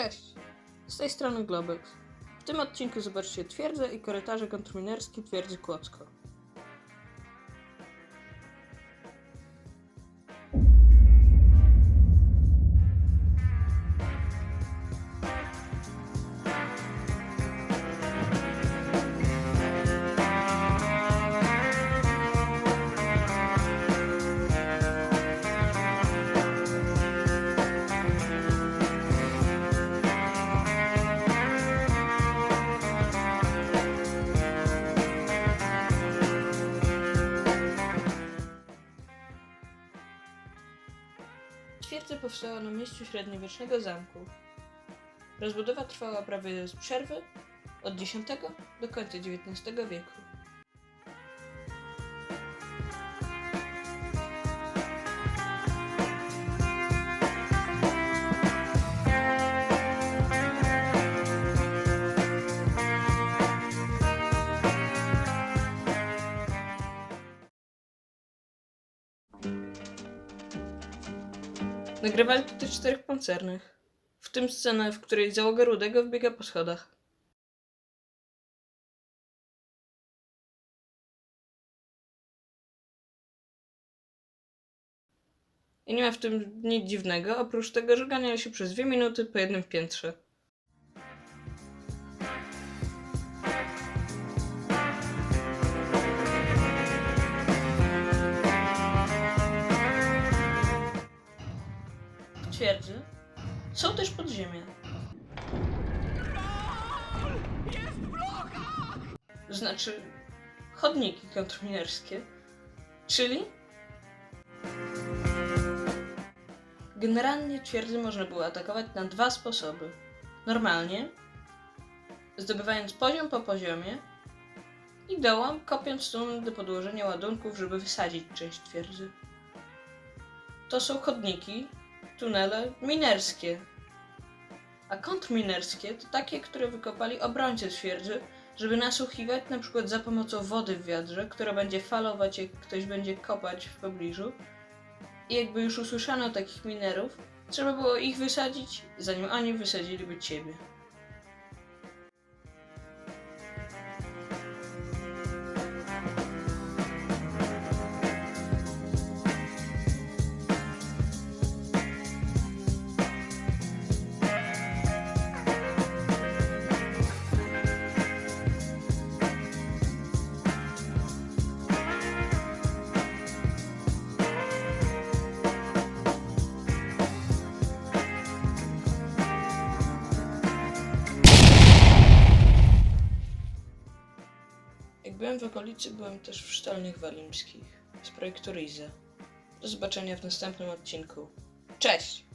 Cześć! Z tej strony Globex. W tym odcinku zobaczcie twierdzę i korytarze kontrminerskie twierdzy Kłodzko. Twierdza powstała na miejscu średniowiecznego zamku. Rozbudowa trwała prawie bez przerwy od X do końca XIX wieku. Nagrywali tutaj czterech pancernych. W tym scenę, w której załoga Rudego wbiega po schodach. I nie ma w tym nic dziwnego, oprócz tego, że ganiali się przez dwie minuty po jednym piętrze. Twierdzy są też podziemia. Znaczy chodniki kontrminerskie, czyli generalnie twierdzy można było atakować na dwa sposoby. Normalnie, zdobywając poziom po poziomie i dołem kopiąc tunel do podłożenia ładunków, żeby wysadzić część twierdzy. To są chodniki, tunele minerskie. A kontrminerskie to takie, które wykopali obrońcy twierdzy, żeby nasłuchiwać na przykład za pomocą wody w wiadrze, która będzie falować, jak ktoś będzie kopać w pobliżu. I jakby już usłyszano takich minerów, trzeba było ich wysadzić, zanim oni wysadziliby ciebie. Byłem w okolicy, byłem też w Sztolniach Walimskich z projektu Rize. Do zobaczenia w następnym odcinku. Cześć!